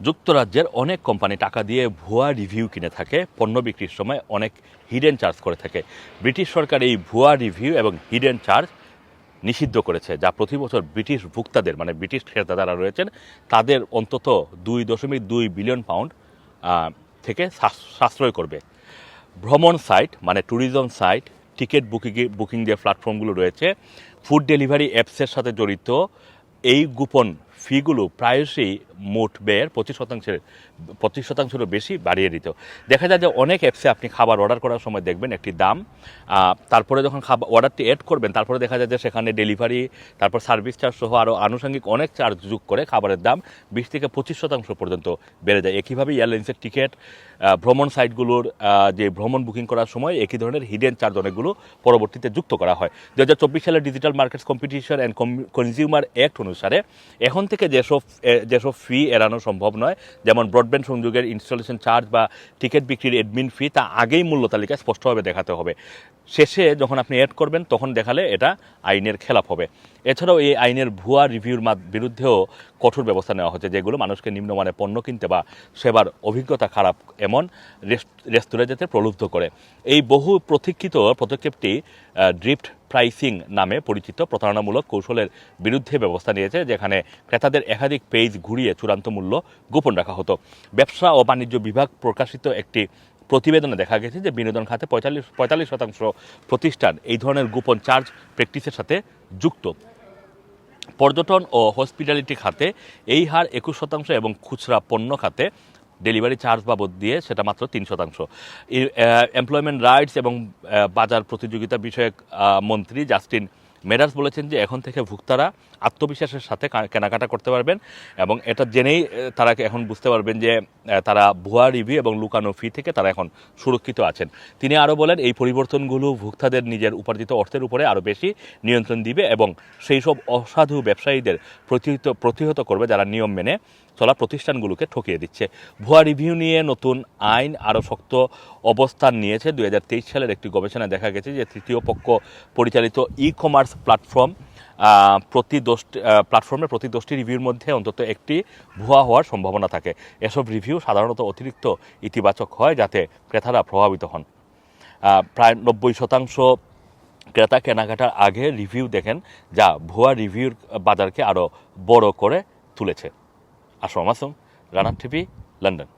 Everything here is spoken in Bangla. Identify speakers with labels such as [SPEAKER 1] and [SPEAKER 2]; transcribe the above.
[SPEAKER 1] যুক্তরাজ্যের অনেক কোম্পানি টাকা দিয়ে ভুয়া রিভিউ কিনে থাকে, পণ্য বিক্রির সময় অনেক হিডেন চার্জ করে থাকে। ব্রিটিশ সরকার এই ভুয়া রিভিউ এবং হিডেন চার্জ নিষিদ্ধ করেছে, যা প্রতি বছর ব্রিটিশ ভোক্তাদের মানে ব্রিটিশ ক্রেতা যারা রয়েছেন, তাদের অন্তত দুই দশমিক দুই বিলিয়ন পাউন্ড থেকে সাশ্রয় করবে। ভ্রমণ সাইট মানে tourism site ticket booking booking যে প্ল্যাটফর্মগুলো রয়েছে। ফুড ডেলিভারি অ্যাপসের সাথে জড়িত, এই গোপন ফিগুলো প্রায়শই মোট ব্যয়ের পঁচিশ শতাংশের, পঁচিশ শতাংশেরও বেশি বাড়িয়ে দিত। দেখা যায় যে অনেক অ্যাপসে আপনি খাবার অর্ডার করার সময় দেখবেন একটি দাম তারপরে যখন খাবার অর্ডারটি অ্যাড করবেন, তারপরে দেখা যায় যে সেখানে ডেলিভারি তারপর সার্ভিস চার্জ সহ আরও আনুষঙ্গিক অনেক চার্জ যোগ করে খাবারের দাম বিশ থেকে পঁচিশ শতাংশ পর্যন্ত বেড়ে যায়। একইভাবে এয়ারলাইন্সের টিকিট ভ্রমণ সাইটগুলোর যে ভ্রমণ বুকিং করার সময় একই ধরনের হিডেন চার্জ অনেকগুলো পরবর্তীতে যুক্ত করা হয়। দু হাজার চব্বিশ সালের digital markets competition and consumer act অনুসারে এখন থেকে যেসব যেসব ফি এড়ানো সম্ভব নয়, যেমন ব্রডব্যান্ড সংযোগের ইনস্টলেশন চার্জ বা টিকিট বিক্রির অ্যাডমিন ফি তা আগেই মূল্য তালিকায় স্পষ্টভাবে দেখাতে হবে। শেষে যখন আপনি অ্যাড করবেন, তখন দেখালে এটা আইনের খেলাপ হবে। এছাড়াও এই আইনের ভুয়া রিভিউর বিরুদ্ধেও কঠোর ব্যবস্থা নেওয়া হচ্ছে, যেগুলো মানুষকে নিম্নমানের পণ্য কিনতে বা সেবার অভিজ্ঞতা খারাপ এমন রেস্তোরাঁ যেতে প্রলুব্ধ করে। এই বহু প্রতীক্ষিত পদক্ষেপটি ড্রিফট প্রাইসিং নামে পরিচিত প্রতারণামূলক কৌশলের বিরুদ্ধে ব্যবস্থা নিয়েছে, যেখানে ক্রেতাদের একাধিক পেজ ঘুরিয়ে চূড়ান্ত মূল্য গোপন রাখা হতো। ব্যবসা ও বাণিজ্য বিভাগ প্রকাশিত একটি প্রতিবেদনে দেখা গেছে যে বিনোদন খাতে পঁয়তাল্লিশ পঁয়তাল্লিশ শতাংশ প্রতিষ্ঠান এই ধরনের গোপন চার্জ প্র্যাকটিসের সাথে যুক্ত। পর্যটন ও হসপিটালিটি খাতে এই হার একুশ শতাংশ এবং খুচরা পণ্য খাতে ডেলিভারি চার্জ বাবদ দিয়ে সেটা মাত্র তিন শতাংশ। এমপ্লয়মেন্ট রাইটস এবং বাজার প্রতিযোগিতা বিষয়ক মন্ত্রী জাস্টিন মেডার্স বলেছেন যে এখন থেকে ভোক্তারা আত্মবিশ্বাসের সাথে কেনাকাটা করতে পারবেন এবং এটা জেনেই তারা এখন বুঝতে পারবেন যে তারা ভুয়া রিভিউ এবং লুকানো ফি থেকে তারা এখন সুরক্ষিত আছেন। তিনি আরও বলেন, এই পরিবর্তনগুলো ভোক্তাদের নিজের উপার্জিত অর্থের উপরে আরও বেশি নিয়ন্ত্রণ দিবে এবং সেই সব অসাধু ব্যবসায়ীদের প্রতিহত প্রতিহত করবে যারা নিয়ম মেনে চলা প্রতিষ্ঠানগুলোকে ঠকিয়ে দিচ্ছে। ভুয়া রিভিউ নিয়ে নতুন আইন আরও শক্ত অবস্থান নিয়েছে। দু হাজার তেইশ সালের একটি গবেষণায় দেখা গেছে যে তৃতীয় পক্ষ পরিচালিত ই কমার্স প্ল্যাটফর্ম প্রতি আহ, প্ল্যাটফর্মে প্রতি দশটি রিভিউর মধ্যে অন্তত একটি ভুয়া হওয়ার সম্ভাবনা থাকে। এসব রিভিউ সাধারণত অতিরিক্ত ইতিবাচক হয় যাতে ক্রেতারা প্রভাবিত হন। প্রায় নব্বই শতাংশ ক্রেতা কেনাকাটার আগে রিভিউ দেখেন যা ভুয়া রিভিউর বাজারকে আরও বড় করে তুলেছে। আসম আসম রানার টিভি লন্ডন।